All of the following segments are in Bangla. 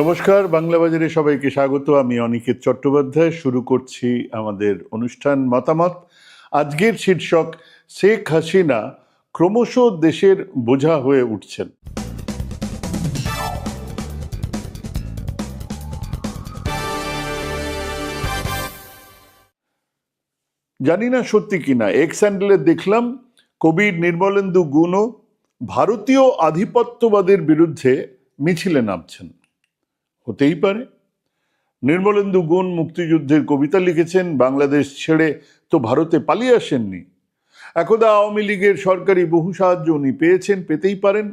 নমস্কার, বাংলা বাজারে সবাইকে স্বাগত। আমি অনিকেত চট্টোপাধ্যায়। শুরু করছি আমাদের অনুষ্ঠান মতামত। আজকের শীর্ষক, শেখ হাসিনা ক্রমশ দেশের বোঝা হয়ে উঠছেন। জানি না সত্যি কিনা এক্স হ্যান্ডেলে দেখলাম, কবি নির্মলেন্দু গুণও ভারতীয় আধিপত্যবাদের বিরুদ্ধে মিছিলে নামছেন। হতেই পারে। নির্মলেন্দু গুণ মুক্তিযুদ্ধের কবিতা লিখেছেন, বাংলাদেশ ছেড়ে তো ভারতে পালিয়ে আসেননি। একদা আওয়ামী লীগের সরকারি বহু সাহায্য উনি পেয়েছেন, পেতেই পারেন।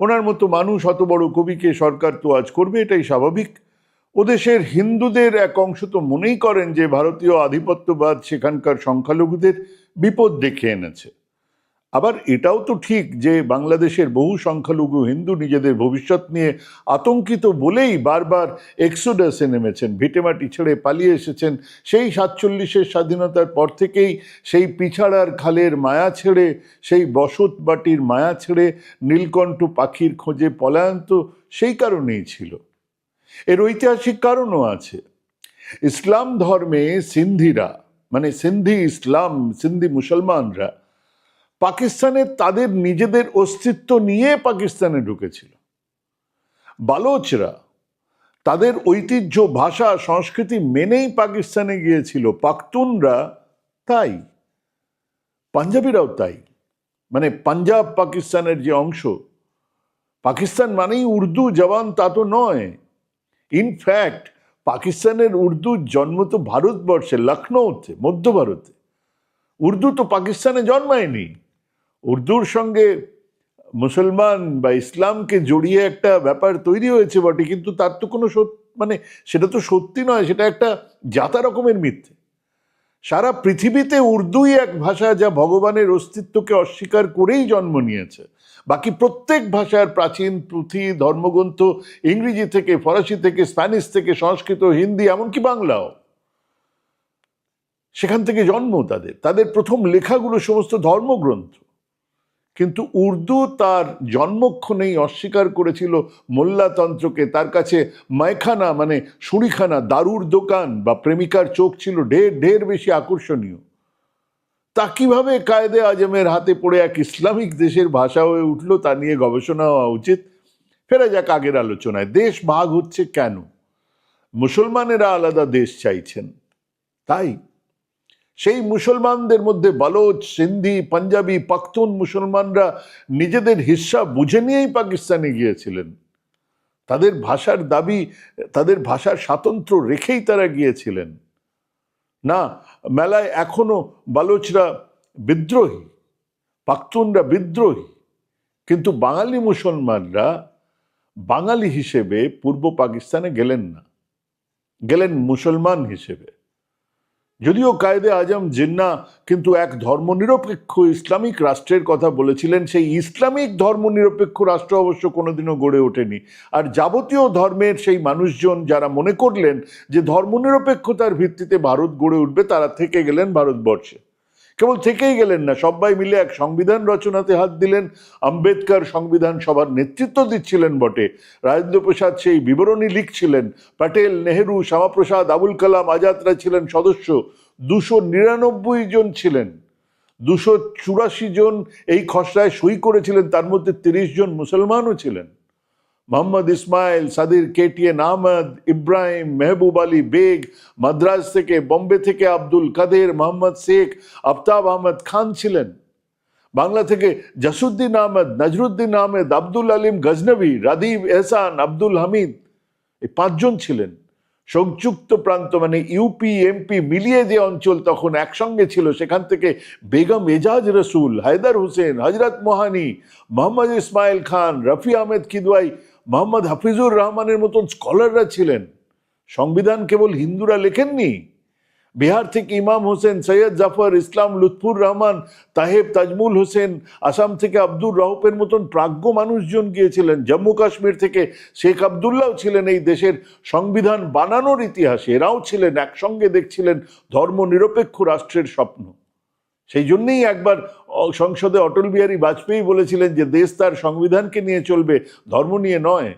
ওনার মতো মানুষ অত বড় কবিকে সরকার তো আজ করবে, এটাই স্বাভাবিক। ওদেশের হিন্দুদের এক অংশ তো মনেই করেন যে, ভারতীয় আধিপত্যবাদ সেখানকার সংখ্যালঘুদের বিপদ ডেকে এনেছে। আবার এটাও তো ঠিক যে বাংলাদেশের বহু সংখ্যালঘু হিন্দু নিজেদের ভবিষ্যৎ নিয়ে আতঙ্কিত বলেই বারবার এক্সোডাসে নেমেছেন ভিটেমাটি ছেড়ে পালিয়ে এসেছেন। সেই সাতচল্লিশের স্বাধীনতার পর থেকেই সেই পিছাড়ার খালের মায়া ছেড়ে, সেই বসত বাটির মায়া ছেড়ে নীলকণ্ঠ পাখির খোঁজে পলায়ন তো সেই কারণেই ছিল। এর ঐতিহাসিক কারণও আছে। ইসলাম ধর্মে সিন্ধিরা মানে সিন্ধি ইসলাম, সিন্ধি মুসলমানরা পাকিস্তানে তাদের নিজেদের অস্তিত্ব নিয়ে পাকিস্তানে ঢুকেছিল। বালোচরা তাদের ঐতিহ্য, ভাষা, সংস্কৃতি মেনেই পাকিস্তানে গিয়েছিল। পাখতুনরা তাই, পাঞ্জাবিরাও তাই। মানে পাঞ্জাব পাকিস্তানের যে অংশ, পাকিস্তান মানেই উর্দু জবান তা তো নয়। ইনফ্যাক্ট পাকিস্তানের উর্দুর জন্ম তো ভারতবর্ষে, লখনৌতে, মধ্য ভারতে। উর্দু তো পাকিস্তানে জন্মায়নি। উর্দুর সঙ্গে মুসলমান বা ইসলামকে জড়িয়ে একটা ব্যাপার তৈরি হয়েছে বটে, কিন্তু তার তো কোনো মানে সেটা তো সত্যি নয়, সেটা একটা জাতা রকমের মিথ্যে। সারা পৃথিবীতে উর্দুই এক ভাষা যা ভগবানের অস্তিত্বকে অস্বীকার করেই জন্ম নিয়েছে। বাকি প্রত্যেক ভাষার প্রাচীন পুঁথি, ধর্মগ্রন্থ, ইংরেজি থেকে, ফরাসি থেকে, স্প্যানিশ থেকে, সংস্কৃত, হিন্দি, এমনকি বাংলাও, সেখান থেকে জন্ম তাদের। তাদের প্রথম লেখাগুলো সমস্ত ধর্মগ্রন্থ। কিন্তু উর্দু তার জন্মক্ষণেই অস্বীকার করেছিল মোল্লাতন্ত্রকে। তার কাছে মায়খানা মানে সুরিখানা, দারুর দোকান বা প্রেমিকার চোখ ছিল ঢের ঢের বেশি আকর্ষণীয়। তা কীভাবে কায়দে আজমের হাতে পড়ে এক ইসলামিক দেশের ভাষা হয়ে উঠল তা নিয়ে গবেষণা হওয়া উচিত। ফেরা যাক আগের আলোচনায়, দেশ ভাগ হচ্ছে কেন? মুসলমানেরা আলাদা দেশ চাইছেন। তাই সেই মুসলমানদের মধ্যে বালোচ, সিন্ধি, পাঞ্জাবি, পাখতুন মুসলমানরা নিজেদের হিস্সা বুঝে নিয়েই পাকিস্তানে গিয়েছিলেন। তাদের ভাষার দাবি, তাদের ভাষার স্বাতন্ত্র্য রেখেই তারা গিয়েছিলেন। না, মেলায় এখনও বালোচরা বিদ্রোহী, পাখতুনরা বিদ্রোহী, কিন্তু বাঙালি মুসলমানরা বাঙালি হিসেবে পূর্ব পাকিস্তানে গেলেন না। গেলেন মুসলমান হিসেবে। যদিও কায়দে আজম জিন্না কিন্তু এক ধর্মনিরপেক্ষ ইসলামিক রাষ্ট্রের কথা বলেছিলেন, সেই ইসলামিক ধর্মনিরপেক্ষ রাষ্ট্র অবশ্য কোনোদিনও গড়ে ওঠেনি। আর যাবতীয় ধর্মের সেই মানুষজন যারা মনে করলেন যে ধর্মনিরপেক্ষতার ভিত্তিতে ভারত গড়ে উঠবে, তারা থেকে গেলেন ভারতবর্ষে। কেবল থেকেই গেলেন না, সবাই মিলে এক সংবিধান রচনাতে হাত দিলেন, আম্বেদকর সংবিধান সভার নেতৃত্ব দিচ্ছিলেন বটে। রাজেন্দ্র প্রসাদ সেই বিবরণী লিখছিলেন, প্যাটেল, নেহেরু, শ্যামাপ্রসাদ, আবুল কালাম আজাদরা ছিলেন সদস্য, দুশো নিরানব্বই জন ছিলেন। দুশো চুরাশি জন এই খসড়ায় সই করেছিলেন, তার মধ্যে তিরিশ জন মুসলমানও ছিলেন। মোহাম্মদ ইসমাইল সাদির কেটিএন আহমদ, ইব্রাহিম মেহবুব আলী বেগ, মাদ্রাজ থেকে বোম্বে থেকে আব্দুল কাদের মোহাম্মদ শেখ, আফতাব আহমদ খান ছিলেন। বাংলা থেকে জাসুদ্দিন আহমদ, নজরুদ্দিন আহমেদ, আব্দুল আলিম গজনবী, রাদীব এহসান, আব্দুল হামিদ এই পাঁচজন ছিলেন। সংযুক্ত প্রান্ত মানে ইউপি এমপি মিলিয়ে যে অঞ্চল তখন একসঙ্গে ছিল, সেখান থেকে বেগম এজাজ রসুল, হায়দার হোসেন হজরত মোহানি, মোহাম্মদ ইসমাইল খান, রফি আহমেদ কিদওয়াই মোহাম্মদ হাফিজুর রহমানের মতন স্কলাররা ছিলেন। সংবিধান কেবল হিন্দুরা লেখেননি। বিহার থেকে ইমাম হোসেন, সৈয়দ জাফর ইসলাম, লুৎফুর রহমান, তাহেব তাজমুল হোসেন, আসাম থেকে আব্দুর রহফের মতন প্রাজ্ঞ মানুষজন গিয়েছিলেন। জম্মু কাশ্মীর থেকে শেখ আবদুল্লাহ ছিলেন এই দেশের সংবিধান বানানোর ইতিহাসে। এরাও ছিলেন, একসঙ্গে দেখছিলেন ধর্মনিরপেক্ষ রাষ্ট্রের স্বপ্ন। সেই জন্যেই একবার সংসদে অটল বিহারী বাজপেয়ী বলেছিলেন যে দেশ তার সংবিধানকে নিয়ে চলবে, ধর্ম নিয়ে নয়।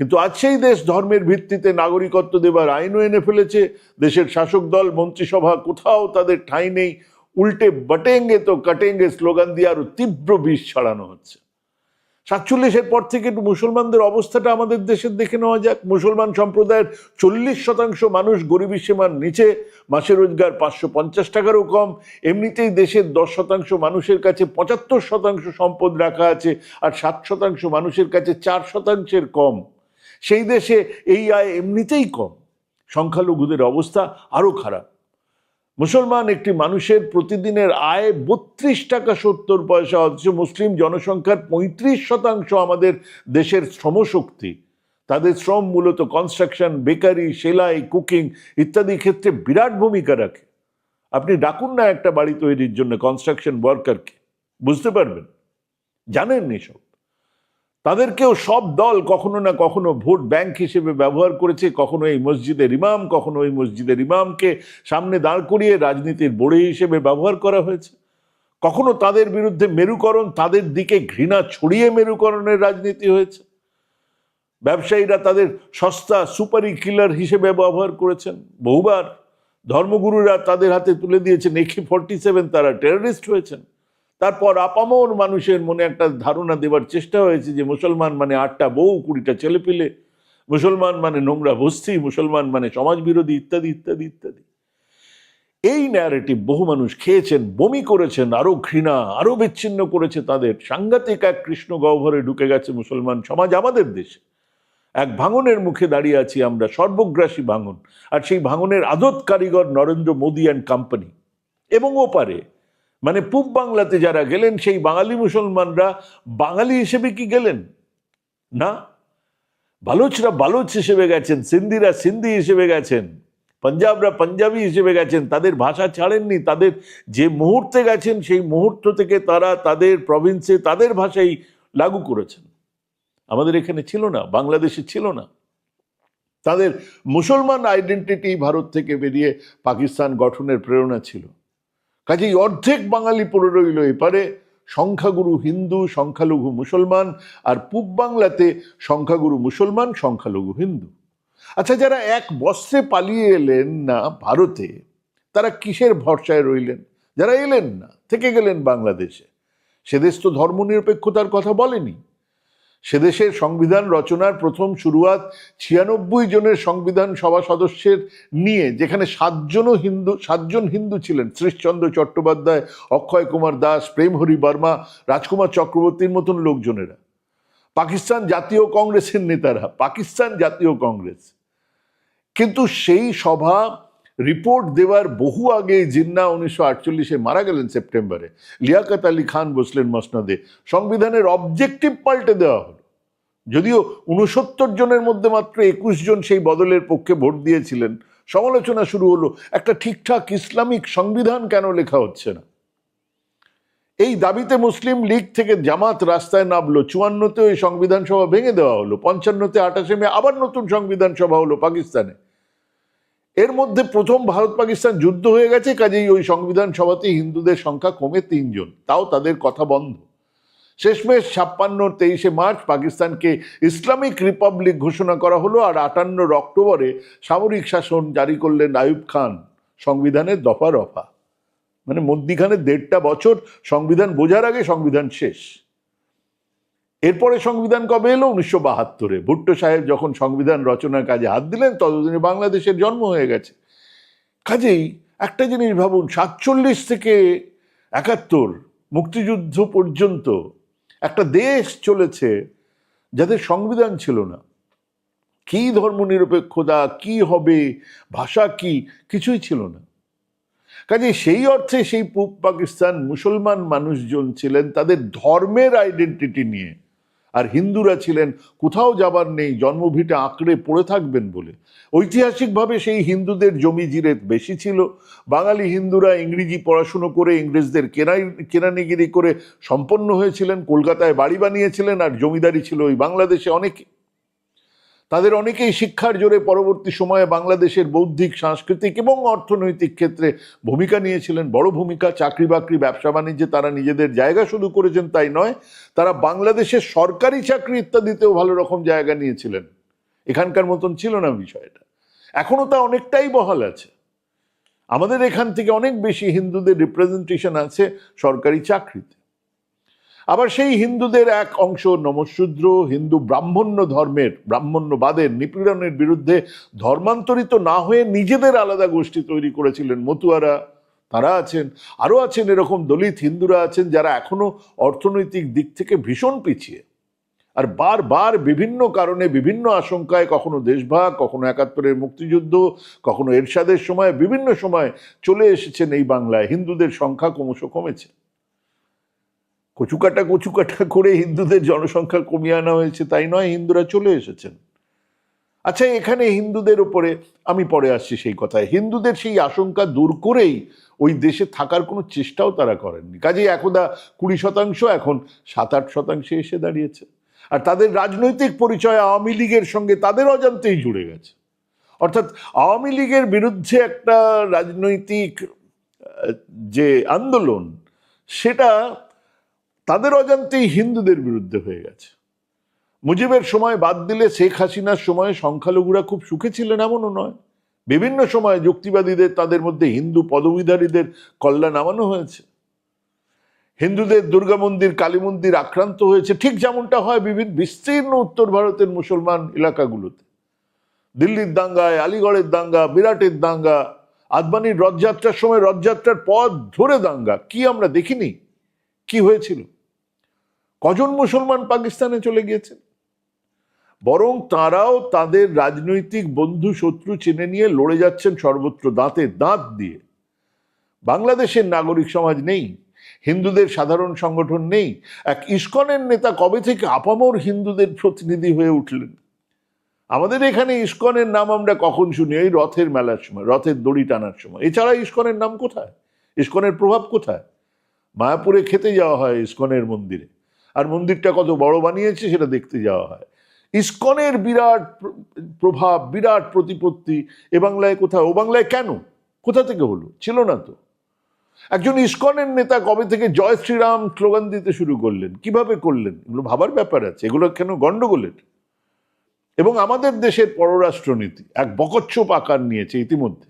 কিন্তু আজ সেই দেশ ধর্মের ভিত্তিতে নাগরিকত্ব দেবার আইনও এনে ফেলেছে। দেশের শাসক দল, মন্ত্রিসভা কোথাও তাদের ঠাঁই নেই। উল্টে বটেঙ্গে তো কাটেঙ্গে স্লোগান দিয়ে আরও তীব্র বিষ ছড়ানো হচ্ছে। সাতচল্লিশের পর থেকে একটু মুসলমানদের অবস্থাটা আমাদের দেশের দেখে নেওয়া যাক। মুসলমান সম্প্রদায়ের চল্লিশ শতাংশ মানুষ গরিবী সীমার নিচে, মাসে রোজগার পাঁচশো পঞ্চাশ টাকারও কম। এমনিতেই দেশের দশ শতাংশ মানুষের কাছে পঁচাত্তর শতাংশ সম্পদ রাখা আছে আর সাত শতাংশ মানুষের কাছে চার শতাংশের কম। সেই দেশে এই আয় এমনিতেই কম। সংখ্যালঘুদের অবস্থা আরও খারাপ। মুসলমান একটি মানুষের প্রতিদিনের আয় বত্রিশ টাকা সত্তর পয়সা, অথচ মুসলিম জনসংখ্যার পঁয়ত্রিশ শতাংশ আমাদের দেশের শ্রমশক্তি। তাদের শ্রম মূলত কনস্ট্রাকশন বেকারি সেলাই কুকিং ইত্যাদি ক্ষেত্রে বিরাট ভূমিকা রাখে। আপনি ডাকুন না একটা বাড়ি তৈরির জন্য কনস্ট্রাকশন ওয়ার্কারকে বুঝতে পারবেন? জানেন সব তাদেরকেও সব দল কখনো না কখনো ভোট ব্যাংক হিসেবে ব্যবহার করেছে, কখনো এই মসজিদের ইমাম, কখনো ওই মসজিদের ইমামকে সামনে দাঁড় করিয়ে রাজনীতির বড়ে হিসেবে ব্যবহার করা হয়েছে। কখনো তাদের বিরুদ্ধে মেরুকরণ, তাদের দিকে ঘৃণা ছড়িয়ে মেরুকরণের রাজনীতি হয়েছে। ব্যবসায়ীরা তাদের সস্তা সুপারি কিলার হিসেবে ব্যবহার করেছেন। বহুবার ধর্মগুরুরা তাদের হাতে তুলে দিয়েছেন, একে ফর্টি সেভেন, তারা টেররিস্ট হয়েছেন। তারপর আপামর মানুষের মনে একটা ধারণা দেবার চেষ্টা হয়েছে যে মুসলমান মানে আটটা বউ, কুড়িটা ছেলেপিলে, মুসলমান মানে নোংরা বস্তি, মুসলমান মানে সমাজবিরোধী ইত্যাদি ইত্যাদি ইত্যাদি। এই ন্যারেটিভ বহু মানুষ খেয়েছেন, বমি করেছেন, আরও ঘৃণা, আরও বিচ্ছিন্ন করেছে তাদের। সাংঘাতিক এক কৃষ্ণ গহ্বরে ঢুকে গেছে মুসলমান সমাজ আমাদের দেশে। এক ভাঙনের মুখে দাঁড়িয়ে আছি আমরা, সর্বগ্রাসী ভাঙন। আর সেই ভাঙনের আদত কারিগর নরেন্দ্র মোদী অ্যান্ড কোম্পানি। এবং ওপারে মানে পূব বাংলাতে যারা গেলেন, সেই বাঙালি মুসলমানরা বাঙালি হিসেবে কি গেলেন? না? বালুচরা বালুচ হিসেবে গেছেন সিন্ধিরা সিন্ধি হিসেবে গেছেন, পাঞ্জাবরা পাঞ্জাবি হিসেবে গেছেন, তাদের ভাষা ছাড়েননি, তাদের যে মুহূর্তে গেছেন, সেই মুহূর্ত থেকে তারা তাদের প্রভিন্সে তাদের ভাষাই লাগু করেছেন। আমাদের এখানে ছিল না, বাংলাদেশে ছিল না। তাদের মুসলমান আইডেন্টিটি ভারত থেকে বেরিয়ে পাকিস্তান গঠনের প্রেরণা ছিল। কাজেই অর্ধেক বাঙালি পড়ে রইল এপারে। সংখ্যাগুরু হিন্দু, সংখ্যালঘু মুসলমান, আর পূব বাংলাতে সংখ্যাগুরু মুসলমান, সংখ্যালঘু হিন্দু। আচ্ছা যারা এক বস্ত্রে পালিয়ে এলেন না ভারতে, তারা কিসের ভরসায় রইলেন? যারা এলেন না, থেকে গেলেন বাংলাদেশে। সে দেশ তো ধর্মনিরপেক্ষতার কথা বলেনি। সে দেশের সংবিধান রচনার প্রথম শুরুয়াত ছিয়ানব্বই জনের সংবিধান সভা সদস্যের নিয়ে, যেখানে সাতজনও হিন্দু, সাতজন হিন্দু ছিলেন। শ্রীশচন্দ্র চট্টোপাধ্যায়, অক্ষয় কুমার দাস, প্রেমহরি বর্মা, রাজকুমার চক্রবর্তীর মতন লোকজনেরা। পাকিস্তান জাতীয় কংগ্রেসের নেতারা, পাকিস্তান জাতীয় কংগ্রেস। কিন্তু সেই সভা রিপোর্ট দেওয়ার বহু আগে জিন্না উনিশশো আটচল্লিশে মারা গেলেন সেপ্টেম্বরে। লিয়াকত আলী খান বসলেন মসনদে। সংবিধানের অবজেক্টিভ পাল্টে দেওয়া হলো। যদিও উনসত্তর জনের মধ্যে মাত্র একুশ জন সেই বদলের পক্ষে ভোট দিয়েছিলেন, সমালোচনা শুরু হলো, একটা ঠিকঠাক ইসলামিক সংবিধান কেন লেখা হচ্ছে না? এই দাবিতে মুসলিম লীগ থেকে জামাত রাস্তায় নামলো চুয়ান্নতে ওই সংবিধান সভা ভেঙে দেওয়া হলো, পঞ্চান্নতে আঠাশে মে আবার নতুন সংবিধান সভা হলো পাকিস্তানে। এর মধ্যে প্রথম ভারত পাকিস্তান যুদ্ধ হয়ে গেছে, কাজেই ওই সংবিধান সভাতে হিন্দুদের সংখ্যা কমে তিনজন। তাও তাদের কথা বন্ধ। শেষমেশ ছাপ্পান্ন, তেইশে মার্চ পাকিস্তানকে ইসলামিক রিপাবলিক ঘোষণা করা হলো আর আটান্নর অক্টোবরে সামরিক শাসন জারি করলেন আয়ুব খান, সংবিধানের দফা রফা। মানে মধ্যিখানে দেড়টা বছর সংবিধান বোঝার আগে সংবিধান শেষ। এরপরে সংবিধান কবে এলো? উনিশশো বাহাত্তরে। ভুট্টো সাহেব যখন সংবিধান রচনার কাজে হাত দিলেন, ততদিনে বাংলাদেশের জন্ম হয়ে গেছে। কাজেই একটা জিনিস ভাবুন, সাতচল্লিশ থেকে একাত্তর মুক্তিযুদ্ধ পর্যন্ত একটা দেশ চলেছে যাদের সংবিধান ছিল না। কি ধর্মনিরপেক্ষতা, কি হবে, ভাষা কি, কিছুই ছিল না। কাজে সেই অর্থে সেই পূব পাকিস্তান মুসলমান মানুষজন ছিলেন তাদের ধর্মের আইডেন্টিটি নিয়ে। আর হিন্দুরা ছিলেন, কোথাও যাবার নেই, জন্মভিটে আঁকড়ে পড়ে থাকবেন বলে। ঐতিহাসিকভাবে সেই হিন্দুদের জমি জিরে বেশি ছিল। বাঙালি হিন্দুরা ইংরেজি পড়াশুনো করে ইংরেজদের কেনাই, কেনানিগিরি করে সম্পন্ন হয়েছিলেন, কলকাতায় বাড়ি বানিয়েছিলেন আর জমিদারি ছিল ওই বাংলাদেশে অনেকে। তাদের অনেকেই শিক্ষার জোরে পরবর্তী সময়ে বাংলাদেশের বৌদ্ধিক, সাংস্কৃতিক এবং অর্থনৈতিক ক্ষেত্রে ভূমিকা নিয়েছিলেন। বড় ভূমিকা চাকরি বাকরি ব্যবসা বাণিজ্যে তারা নিজেদের জায়গা শুধু করেছেন তাই নয়, তারা বাংলাদেশের সরকারি চাকরি ইত্যাদিতেও ভালো রকম জায়গা নিয়েছিলেন। এখানকার মতন ছিল না বিষয়টা। এখনও তা অনেকটাই বহাল আছে। আমাদের এখান থেকে অনেক বেশি হিন্দুদের রিপ্রেজেন্টেশন আছে সরকারি চাকরিতে। আবার সেই হিন্দুদের এক অংশ নমশূদ্র হিন্দু ব্রাহ্মণ্য ধর্মের, ব্রাহ্মণ্যবাদের, নিপীড়নের বিরুদ্ধে ধর্মান্তরিত না হয়ে নিজেদের আলাদা গোষ্ঠী তৈরি করেছিলেন মতুয়ারা। তারা আছেন, আরও আছেন এরকম দলিত হিন্দুরা আছেন যারা এখনও অর্থনৈতিক দিক থেকে ভীষণ পিছিয়ে। আর বারবার বিভিন্ন কারণে, বিভিন্ন আশঙ্কায় কখনো দেশভাগ, কখনো একাত্তরের মুক্তিযুদ্ধ, কখনো এরশাদের সময়, বিভিন্ন সময় চলে এসেছেন এই বাংলায়। হিন্দুদের সংখ্যা ক্রমশ কমেছে। কচুকাটা কচুকাটা করে হিন্দুদের জনসংখ্যা কমিয়ে আনা হয়েছে, তাই নয়, হিন্দুরা চলে এসেছেন। আচ্ছা এখানে হিন্দুদের ওপরে আমি পরে আসছি সেই কথায়। হিন্দুদের সেই আশঙ্কা দূর করেই ওই দেশে থাকার কোনো চেষ্টাও তারা করেননি। কাজেই একদা কুড়ি শতাংশ, এখন সাত আট শতাংশে এসে দাঁড়িয়েছে। আর তাদের রাজনৈতিক পরিচয় আওয়ামী লীগের সঙ্গে তাদের অজান্তেই জুড়ে গেছে। অর্থাৎ আওয়ামী লীগের বিরুদ্ধে একটা রাজনৈতিক যে আন্দোলন, সেটা তাদের অজান্তেই হিন্দুদের বিরুদ্ধে হয়ে গেছে। মুজিবের সময় বাদ দিলে শেখ হাসিনার সময় সংখ্যালঘুরা খুব সুখে ছিলেন এমনও নয়। বিভিন্ন সময় যুক্তিবাদীদের তাদের মধ্যে হিন্দু পদবীধারীদের কল্যাণ নামানো হয়েছে। হিন্দুদের দুর্গা মন্দির, কালী মন্দির আক্রান্ত হয়েছে। ঠিক যেমনটা হয় বিভিন্ন বিস্তীর্ণ উত্তর ভারতের মুসলমান এলাকাগুলোতে। দিল্লির দাঙ্গায়, আলিগড়ের দাঙ্গা, বিরাটের দাঙ্গা, আদবানির রথযাত্রার সময় রথযাত্রার পথ ধরে দাঙ্গা। কি আমরা দেখিনি? কি হয়েছিল? কজন মুসলমান পাকিস্তানে চলে গিয়েছেন বরং তারাও তাদের রাজনৈতিক বন্ধু শত্রু চিনে নিয়ে লড়ে যাচ্ছেন সর্বত্র দাঁতে দাঁত দিয়ে। বাংলাদেশের নাগরিক সমাজ নেই, হিন্দুদের সাধারণ সংগঠন নেই, এক ইস্কনের নেতা কবে থেকে আপামর হিন্দুদের প্রতিনিধি হয়ে উঠলেন? আমাদের এখানে ইস্কনের নাম আমরা কখন শুনি? এই রথের মেলার সময়, রথের দড়ি টানার সময়। এছাড়া ইস্কনের নাম কোথায়? ইস্কনের প্রভাব কোথায়? মায়াপুরে খেতে যাওয়া হয় ইস্কনের মন্দিরে। আর মন্দিরটা কত বড় বানিয়েছে সেটা দেখতে যাওয়া হয়। ইস্কনের বিরাট প্রভাব, বিরাট প্রতিপত্তি, এ বাংলায় কোথায়, ও বাংলায় কেন? কোথা থেকে হলো? ছিল না তো। একজন ইস্কনের নেতা কবে থেকে জয় শ্রীরাম স্লোগান দিতে শুরু করলেন? কীভাবে করলেন? এগুলো ভাবার ব্যাপার আছে। এগুলো কেন গন্ডগোলের এবং আমাদের দেশের পররাষ্ট্রনীতি, এক বকচ্ছপ আকার নিয়েছে ইতিমধ্যে।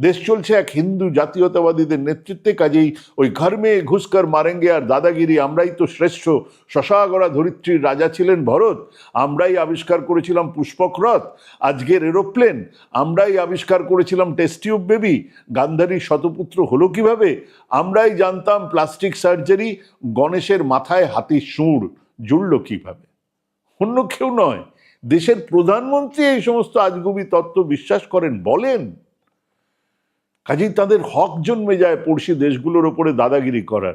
দেশ চলছে এক হিন্দু জাতীয়তাবাদীদের নেতৃত্বে কাজেই। ওই ঘরমে ঘুষকর মারেঙ্গে আর দাদাগিরি, আমরাই তো শ্রেষ্ঠ। শশাগড়া ধরিত্রীর রাজা ছিলেন ভরত। আমরাই আবিষ্কার করেছিলাম পুষ্পক রথ আজকের এরোপ্লেন, আমরাই আবিষ্কার করেছিলাম টেস্টিউব বেবি। গান্ধারীর শতপুত্র হলো কীভাবে? আমরাই জানতাম প্লাস্টিক সার্জারি গণেশের মাথায় হাতির সুর জুড়ল কীভাবে? অন্য কেউ নয়। দেশের প্রধানমন্ত্রী এই সমস্ত আজগুবি তত্ত্ব বিশ্বাস করেন বলেন। কাজেই তাদের হক জন্মে যায় পড়শি দেশগুলোর ওপরে দাদাগিরি করার।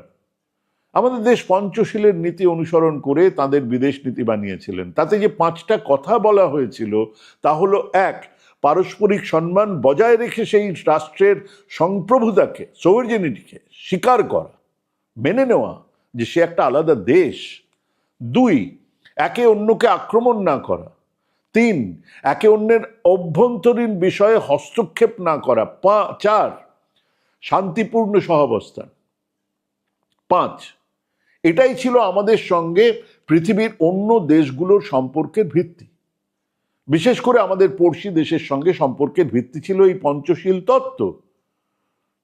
আমাদের দেশ পঞ্চশীলের নীতি অনুসরণ করে তাদের বিদেশ নীতি বানিয়েছিলেন। তাতে যে পাঁচটা কথা বলা হয়েছিল, তা হলো এক, পারস্পরিক সম্মান বজায় রেখে সেই রাষ্ট্রের সংপ্রভুতাকে সৌর্জেনিটিকে স্বীকার করা, মেনে নেওয়া যে সে একটা আলাদা দেশ। দুই, একে অন্যকে আক্রমণ না করা। তিন, একে অন্যের অভ্যন্তরীণ বিষয়ে হস্তক্ষেপ না করা। পা- চার, শান্তিপূর্ণ সহাবস্থান। পাঁচ, এটাই ছিল আমাদের সঙ্গে পৃথিবীর অন্য দেশগুলোর সম্পর্কের ভিত্তি। বিশেষ করে আমাদের পড়শি দেশের সঙ্গে সম্পর্কের ভিত্তি ছিল এই পঞ্চশীল তত্ত্ব।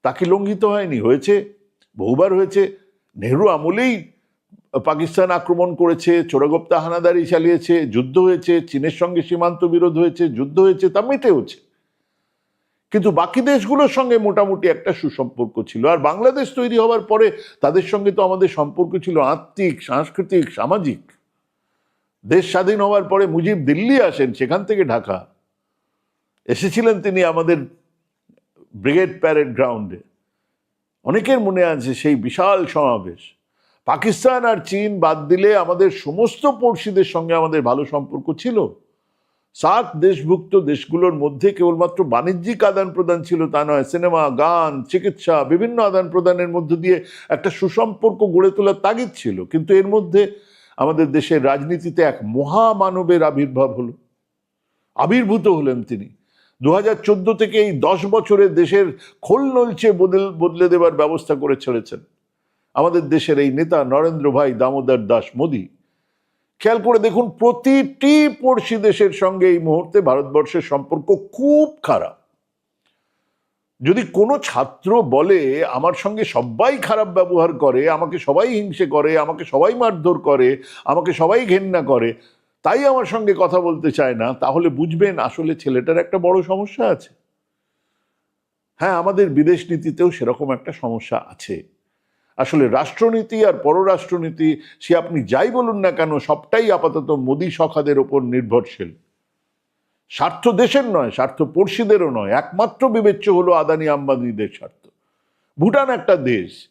তাকে লঙ্ঘিত হয়নি, হয়েছে, বহুবার হয়েছে। নেহরু আমলেই পাকিস্তান আক্রমণ করেছে, চোরাগোপ্তা হানাদারি চালিয়েছে, যুদ্ধ হয়েছে, চীনের সঙ্গে সীমান্ত বিরোধ হয়েছে, যুদ্ধ হয়েছে, তা মেটেওছে কিন্তু বাকি দেশগুলোর সঙ্গে মোটামুটি একটা সুসম্পর্ক ছিল। আর বাংলাদেশ তৈরি হওয়ার পরে তাদের সঙ্গে তো আমাদের সম্পর্ক ছিল আত্মিক, সাংস্কৃতিক, সামাজিক। দেশ স্বাধীন হওয়ার পরে মুজিব দিল্লি আসেন, সেখান থেকে ঢাকা। এসেছিলেন তিনি আমাদের ব্রিগেড প্যারেড গ্রাউন্ডে। অনেকের মনে আছে সেই বিশাল সমাবেশ। পাকিস্তান আর চীন বাদ দিলে আমাদের সমস্ত পড়শিদের সঙ্গে আমাদের ভালো সম্পর্ক ছিল। সার্ক দেশভুক্ত দেশগুলোর মধ্যে কেবলমাত্র বাণিজ্যিক আদান প্রদান ছিল তা নয়, সিনেমা, গান, চিকিৎসা, বিভিন্ন আদান প্রদানের মধ্য দিয়ে একটা সুসম্পর্ক গড়ে তোলার তাগিদ ছিল। কিন্তু এর মধ্যে আমাদের দেশের রাজনীতিতে এক মহামানবের আবির্ভাব হলো। আবির্ভূত হলেন তিনি। দু হাজার চোদ্দ থেকে এই দশ বছরে দেশের খোল নলচে বদল, বদলে দেবার ব্যবস্থা করে ছেড়েছেন আমাদের দেশের এই নেতা নরেন্দ্র ভাই দামোদর দাস মোদী। খেয়াল করে দেখুন, প্রতিটি পড়শি দেশের সঙ্গে এই মুহূর্তে ভারতবর্ষের সম্পর্ক খুব খারাপ। যদি কোনো ছাত্র বলে, আমার সঙ্গে সবাই খারাপ ব্যবহার করে, আমাকে সবাই হিংসে করে, আমাকে সবাই মারধর করে, আমাকে সবাই ঘেন্না করে, তাই আমার সঙ্গে কথা বলতে চায় না, তাহলে বুঝবেন আসলে ছেলেটার একটা বড় সমস্যা আছে। হ্যাঁ আমাদের বিদেশ নীতিতেও সেরকম একটা সমস্যা আছে। আসলে রাষ্ট্রনীতি আর পররাষ্ট্রনীতি, সে আপনি যাই বলুন না কেন, সবটাই আপাতত মোদী সখাদের ওপর নির্ভরশীল। স্বার্থ দেশের নয় স্বার্থ পড়শিদেরও নয়, একমাত্র বিবেচ্য হলো আদানি আম্বানিদের স্বার্থ। ভুটান একটা দেশ,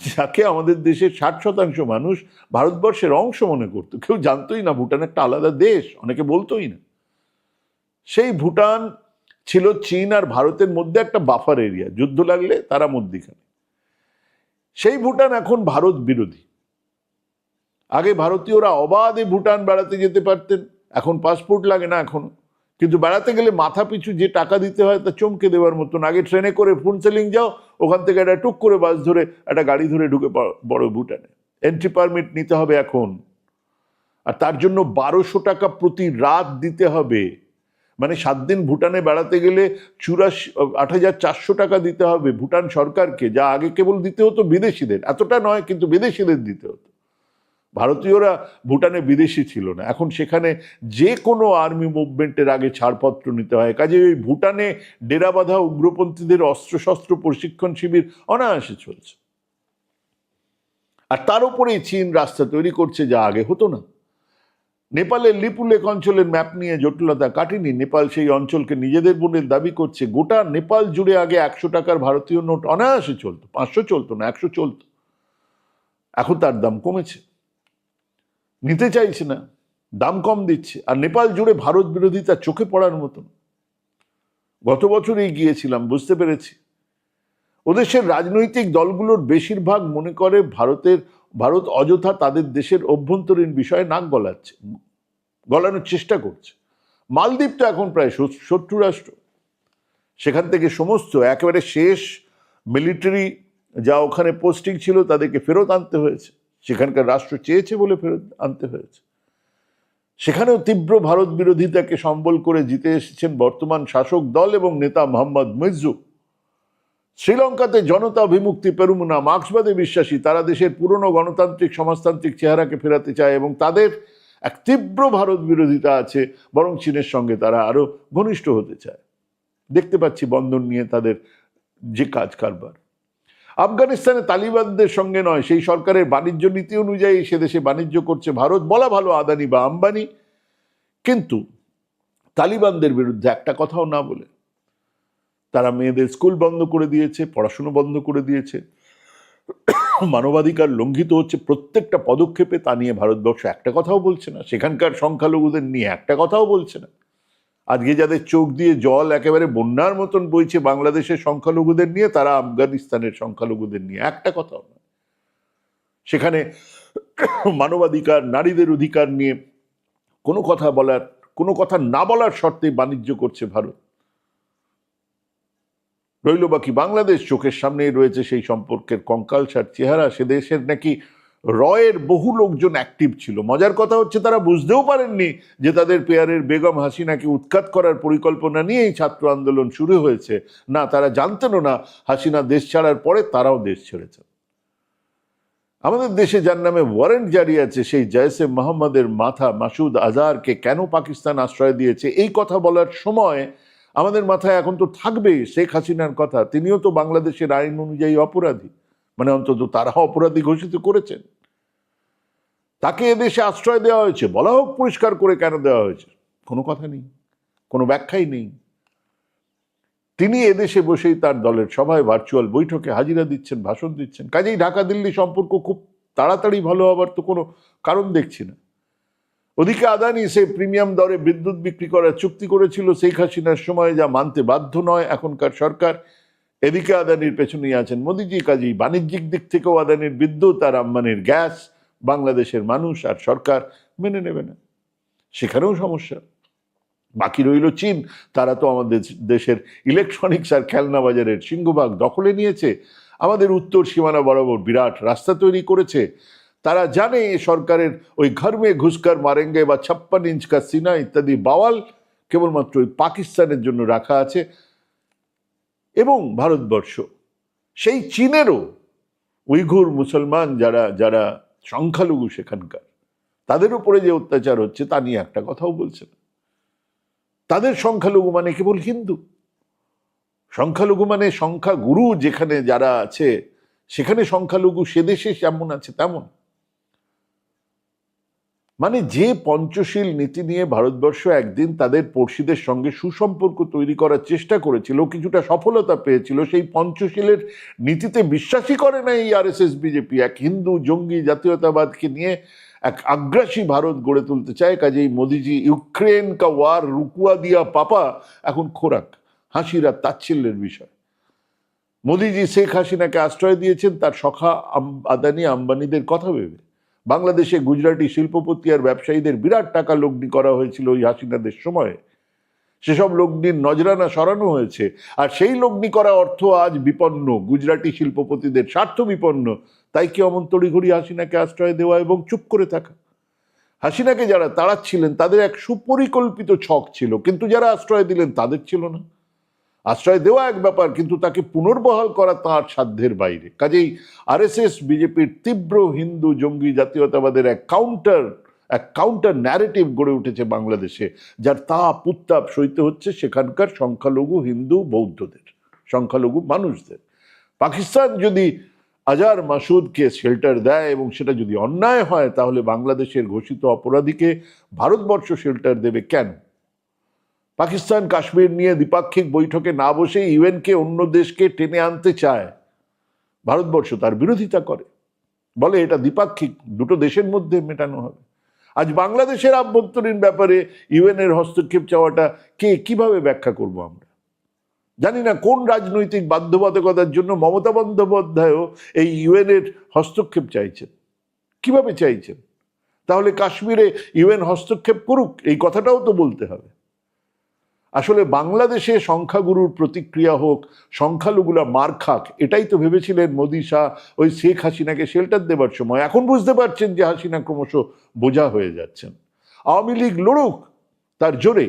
যাকে আমাদের দেশের ষাট শতাংশ মানুষ ভারতবর্ষের অংশ মনে করতো। কেউ জানতোই না, ভুটান একটা আলাদা দেশ, অনেকে বলতোই না। সেই ভুটান ছিল চীন আর ভারতের মধ্যে একটা বাফার এরিয়া, যুদ্ধ লাগলে তারা মধ্যিখানে। সেই ভুটান এখন ভারত বিরোধী। আগে ভারতীয়রা অবাধে ভুটান বেড়াতে যেতে পারতেন, এখন পাসপোর্ট লাগে না এখন। কিন্তু বেড়াতে গেলে মাথা পিছু যে টাকা দিতে হয় তা চমকে দেওয়ার মতন। আগে ট্রেনে করে ফুনসেলিং যাও, ওখান থেকে একটা টুক করে বাস ধরে একটা গাড়ি ধরে ঢুকে বড় ভুটানে। এন্ট্রি পারমিট নিতে হবে এখন। আর তার জন্য বারোশো টাকা প্রতি রাত দিতে হবে। মানে সাত দিন ভুটানে বেড়াতে গেলে চুরাশি, আট হাজার চারশো টাকা দিতে হবে ভুটান সরকারকে। যা আগে কেবল দিতে হতো বিদেশিদের, এতটা নয় কিন্তু বিদেশিদের দিতে হতো। ভারতীয়রা ভুটানে বিদেশি ছিল না। এখন সেখানে যে কোনো আর্মি মুভমেন্টের আগে ছাড়পত্র নিতে হয়। কাজে ওই ভুটানে ডেরা বাঁধা উগ্রপন্থীদের অস্ত্রশস্ত্র প্রশিক্ষণ শিবির অনায়াসে চলছে। আর তার উপরেই চীন রাস্তা তৈরি করছে যা আগে হতো না। নেপালের লিপুলেক অঞ্চলের ম্যাপ নিয়ে জটিলতা কাটেনি নেপাল, সেই অঞ্চলকে নিজেদের বলে দাবি করছে। গোটা নেপাল জুড়ে আগে একশো টাকার ভারতীয় নোট অনায়াসে চলতো, পাঁচশো চলতো না, একশো চলতো। এখন তার দাম কমেছে। নিতে চাইছে না, দাম কম দিচ্ছে। আর নেপাল জুড়ে ভারত বিরোধিতা চোখে পড়ার মতন। গত বছরই গিয়েছিলাম, বুঝতে পেরেছি। ওদেশের রাজনৈতিক দলগুলোর বেশিরভাগ মনে করে ভারতের ভারত অযথা তাদের দেশের অভ্যন্তরীণ বিষয়ে নাক গলাচ্ছে, গলানোর চেষ্টা করছে। মালদ্বীপ তো এখন প্রায় শত- শত্রু রাষ্ট্র। সেখান থেকে সমস্ত, একেবারে শেষ মিলিটারি যা ওখানে পোস্টিং ছিল তাদেরকে ফেরত আনতে হয়েছে। সেখানকার রাষ্ট্র চেয়েছে বলে ফেরত আনতে হয়েছে। সেখানেও তীব্র ভারত বিরোধিতাকে সম্বল করে জিতে এসেছেন বর্তমান শাসক দল এবং নেতা মোহাম্মদ মির্জু। শ্রীলঙ্কাতে জনতা অভিমুক্তি পেরুমুনা, মার্ক্সবাদে বিশ্বাসী, তারা দেশের পুরনো গণতান্ত্রিক, সমাজতান্ত্রিক চেহারাকে ফেরাতে চায় এবং তাদের এক তীব্র ভারত বিরোধিতা আছে, বরং চীনের সঙ্গে তারা আরও ঘনিষ্ঠ হতে চায়। দেখতে পাচ্ছি বন্ধন নিয়ে তাদের যে কাজ কারবার। আফগানিস্তানে তালিবানদের সঙ্গে নয়, সেই সরকারের বাণিজ্য নীতি অনুযায়ী সে দেশে বাণিজ্য করছে ভারত। বলা ভালো, আদানি বা আম্বানি। কিন্তু তালিবানদের বিরুদ্ধে একটা কথাও না বলে তারা মেয়েদের স্কুল বন্ধ করে দিয়েছে, পড়াশুনো বন্ধ করে দিয়েছে। মানবাধিকার লঙ্ঘিত হচ্ছে প্রত্যেকটা পদক্ষেপে, তা নিয়ে ভারতবর্ষ একটা কথাও বলছে না। সেখানকার সংখ্যালঘুদের নিয়ে একটা কথাও বলছে না। আজকে যাদের চোখ দিয়ে জল একেবারে বন্যার মতন বইছে বাংলাদেশের সংখ্যালঘুদের নিয়ে, তারা আফগানিস্তানের সংখ্যালঘুদের নিয়ে একটা কথাও না সেখানে মানবাধিকার, নারীদের অধিকার নিয়ে কোনো কথা বলার, কোনো কথা না বলার শর্তে বাণিজ্য করছে ভারত। রইল বাকি বাংলাদেশ, চোখের সামনেই রয়েছে সেই সম্পর্কের কঙ্কালসার চেহারা। সে দেশের নাকি রয়ের বহু লোকজন অ্যাক্টিভ ছিল। মজার কথা হচ্ছে তারা বুঝতেও পারেননি যে তাদের পেয়ারের বেগম হাসিনাকে উৎখাত করার পরিকল্পনা নিয়েই ছাত্র আন্দোলন শুরু হয়েছে। না, তারা জানতেনও না হাসিনা দেশ ছাড়ার পরে তারাও দেশ ছেড়েছেন। আমাদের দেশে যার নামে ওয়ারেন্ট জারি আছে, সেই জয়সে মোহাম্মদের মাথা মাসুদ আজহারকে কেন পাকিস্তান আশ্রয় দিয়েছে, এই কথা বলার সময় আমাদের মাথায় এখন তো থাকবেই শেখ হাসিনার কথা। তিনিও তো বাংলাদেশের আইন অনুযায়ী অপরাধী। মানে অন্তত তারা অপরাধী ঘোষিত করেছেন। তাকে এদেশে আশ্রয় দেওয়া হয়েছে। বলা হোক পরিষ্কার করে কেন দেওয়া হয়েছে। কোনো কথা নেই। কোনো ব্যাখ্যাই নেই। তিনি এদেশে বসেই তার দলের সভায় ভার্চুয়াল বৈঠকে হাজিরা দিচ্ছেন, ভাষণ দিচ্ছেন। কাজেই ঢাকা দিল্লি সম্পর্ক খুব তাড়াতাড়ি ভালো হবার তো কোনো কারণ দেখছি না। ওদিকে আদানি সে প্রিমিয়াম দরে বিদ্যুৎ বিক্রি করার চুক্তি করেছিল শেখ হাসিনার সময়, যা মানতে বাধ্য নয় এখনকার সরকার। এদিকে আদানির পেছনেই আছেন মোদিজি, কাজেই বাণিজ্যিক দিক থেকেও আদানির বিদ্যুৎ আর আম্বানির গ্যাস বাংলাদেশের মানুষ আর সরকার মেনে নেবে না। সেখানেও সমস্যা। বাকি রইল চীন। তারা তো আমাদের দেশের ইলেকট্রনিক্স আর খেলনা বাজারের সিংহভাগ দখলে নিয়েছে। আমাদের উত্তর সীমানা বরাবর বিরাট রাস্তা তৈরি করেছে। তারা জানে সরকারের ওই ঘর মে ঘুষকার মারেঙ্গে বা ছাপ্পান ইঞ্চ কা সিনা ইত্যাদি বাওয়াল কেবলমাত্র ওই পাকিস্তানের জন্য রাখা আছে। এবং ভারতবর্ষ, সেই চীনেরও উইঘুর মুসলমান যারা যারা সংখ্যালঘু সেখানকার, তাদের উপরে যে অত্যাচার হচ্ছে তা নিয়ে একটা কথাও বলছে না। তাদের সংখ্যালঘু মানে কেবল হিন্দু। সংখ্যালঘু মানে সংখ্যা গুরু যেখানে যারা আছে, সেখানে সংখ্যালঘু সে দেশে যেমন আছে তেমন। মানে যে পঞ্চশীল নীতি নিয়ে ভারতবর্ষ একদিন তাদের পড়শিদের সঙ্গে সুসম্পর্ক তৈরি করার চেষ্টা করেছিল, কিছুটা সফলতা পেয়েছিল, সেই পঞ্চশীলের নীতিতে বিশ্বাসই করে না এই আরএসএস বিজেপি এক হিন্দু জঙ্গি জাতীয়তাবাদকে নিয়ে এক আগ্রাসী ভারত গড়ে তুলতে চায়। কাজেই মোদিজি ইউক্রেন কা ওয়ার রুকুয়া দিয়া পাপা এখন খোরাক, হাসির আর তাচ্ছিল্যের বিষয়। মোদিজি শেখ হাসিনাকে আশ্রয় দিয়েছেন, তার সখা আদানি, আম্বানিদের কথা ভেবে। বাংলাদেশে গুজরাটি শিল্পপতি আর ব্যবসায়ীদের বিরাট টাকা লগ্নি করা হয়েছিল ওই হাসিনাদের সময়ে। সেসব লগ্নির নজরানা সরানো হয়েছে। আর সেই লগ্নি করা অর্থ আজ বিপন্ন। গুজরাটি শিল্পপতিদের স্বার্থ বিপন্ন। তাই কি অমন তড়িঘড়ি হাসিনাকে আশ্রয় দেওয়া এবং চুপ করে থাকা? হাসিনাকে যারা তাড়াচ্ছিলেন, তাদের এক সুপরিকল্পিত ছক ছিল। কিন্তু যারা আশ্রয় দিলেন, তাদের ছিল না। আশ্রয় দেওয়া এক ব্যাপার, কিন্তু তাকে পুনর্বহাল করা তাঁর সাধ্যের বাইরে। কাজেই আরএসএস, বিজেপির তীব্র হিন্দু জঙ্গি জাতীয়তাবাদের এক কাউন্টার এক কাউন্টার ন্যারেটিভ গড়ে উঠেছে বাংলাদেশে, যার তাপ উত্তাপ সইতে হচ্ছে সেখানকার সংখ্যালঘু হিন্দু বৌদ্ধদের, সংখ্যালঘু মানুষদের। পাকিস্তান যদি আজার মাসুদকে শেল্টার দেয় এবং সেটা যদি অন্যায় হয়, তাহলে বাংলাদেশের ঘোষিত অপরাধীকে ভারতবর্ষ শেল্টার দেবে কেন? পাকিস্তান কাশ্মীর নিয়ে দ্বিপাক্ষিক বৈঠকে না বসে ইউএনকে অন্য দেশকে টেনে আনতে চায়। ভারতবর্ষ তার বিরোধিতা করে। বলে এটা দ্বিপাক্ষিক, দুটো দেশের মধ্যে মেটানো হবে। আজ বাংলাদেশের আভ্যন্তরীণ ব্যাপারে ইউএনের হস্তক্ষেপ চাওয়াটা কে কীভাবে ব্যাখ্যা করব আমরা? জানি না কোন রাজনৈতিক বাধ্যবাধকতার জন্য মমতা বন্দ্যোপাধ্যায়ও এই ইউএনের হস্তক্ষেপ চাইছেন। কীভাবে চাইছেন? তাহলে কাশ্মীরে ইউএন হস্তক্ষেপ করুক, এই কথাটাও তো বলতে হবে। আসলে বাংলাদেশে সংখ্যাগুরুর প্রতিক্রিয়া হোক, সংখ্যালঘুরা মার খাক, এটাই তো ভেবেছিলেন মোদী শাহ, ওই শেখ হাসিনাকে শেল্টার দেবার সময়। এখন বুঝতে পারছেন যে হাসিনা ক্রমশ বোঝা হয়ে যাচ্ছেন। আওয়ামী লীগ লড়ুক, তার জোরে।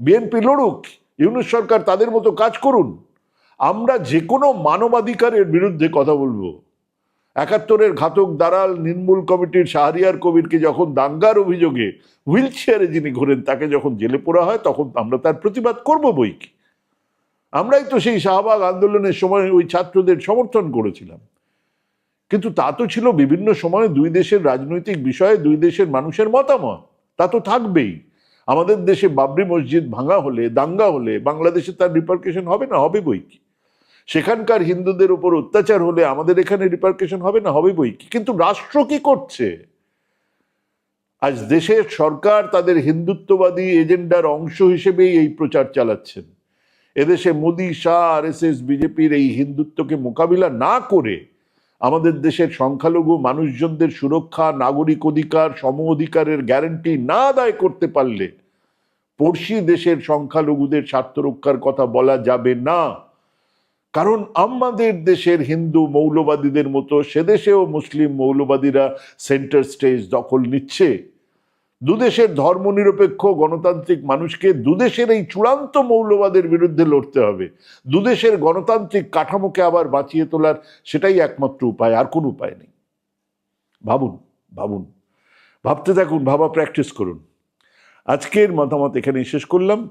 বিএনপি লড়ুক, ইউনুস সরকার তাদের মতো কাজ করুন। আমরা যে কোনো মানবাধিকারের বিরুদ্ধে কথা বলব। একাত্তরের ঘাতক দালাল নির্মূল কমিটির শাহরিয়ার কবিরকে যখন দাঙ্গার অভিযোগে হুইল চেয়ারে যিনি ঘোরেন, তাকে যখন জেলে পোড়া হয়, তখন আমরা তার প্রতিবাদ করব বই কি? আমরাই তো সেই শাহবাগ আন্দোলনের সময় ওই ছাত্রদের সমর্থন করেছিলাম। কিন্তু তা তো ছিল বিভিন্ন সময়ে দুই দেশের রাজনৈতিক বিষয়ে দুই দেশের মানুষের মতামত। তা তো থাকবেই। আমাদের দেশে বাবরি মসজিদ ভাঙা হলে, দাঙ্গা হলে, বাংলাদেশে তার রিপার্কেশন হবে না? হবে বই কি? সেখানকার হিন্দুদের উপর অত্যাচার হলে আমাদের এখানে রিপার্কেশন হবে না? হবে বই কি? কিন্তু রাষ্ট্র কি করছে? আজ দেশের সরকার তাদের হিন্দুত্ববাদী এজেন্ডার অংশ হিসেবেই এই প্রচার চালাচ্ছেন। এদেশে Modi, Shah R S S বিজেপির এই হিন্দুত্বকে মোকাবিলা না করে আমাদের দেশের সংখ্যালঘু মানুষজনদের সুরক্ষা, নাগরিক অধিকার, সম অধিকারের গ্যারান্টি না আদায় করতে পারলে পড়শি দেশের সংখ্যালঘুদের স্বার্থ রক্ষার কথা বলা যাবে না। কারণ আমাদের দেশের হিন্দু মৌলবাদীদের মতো সেদেশেও মুসলিম মৌলবাদীরা সেন্টার স্টেজ দখল নিচ্ছে। দুদেশের ধর্মনিরপেক্ষ গণতান্ত্রিক মানুষকে দুদেশের এই চূড়ান্ত মৌলবাদের বিরুদ্ধে লড়তে হবে। দুদেশের গণতান্ত্রিক কাঠামোকে আবার বাঁচিয়ে তোলার সেটাই একমাত্র উপায়, আর কোনো উপায় নেই। ভাবুন ভাবুন। ভাবতে থাকুন, ভাবা প্র্যাকটিস করুন। আজকের মতামত এখানেই শেষ করলাম।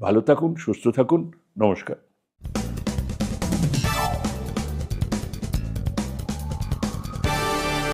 ভালো থাকুন, সুস্থ থাকুন। নমস্কার।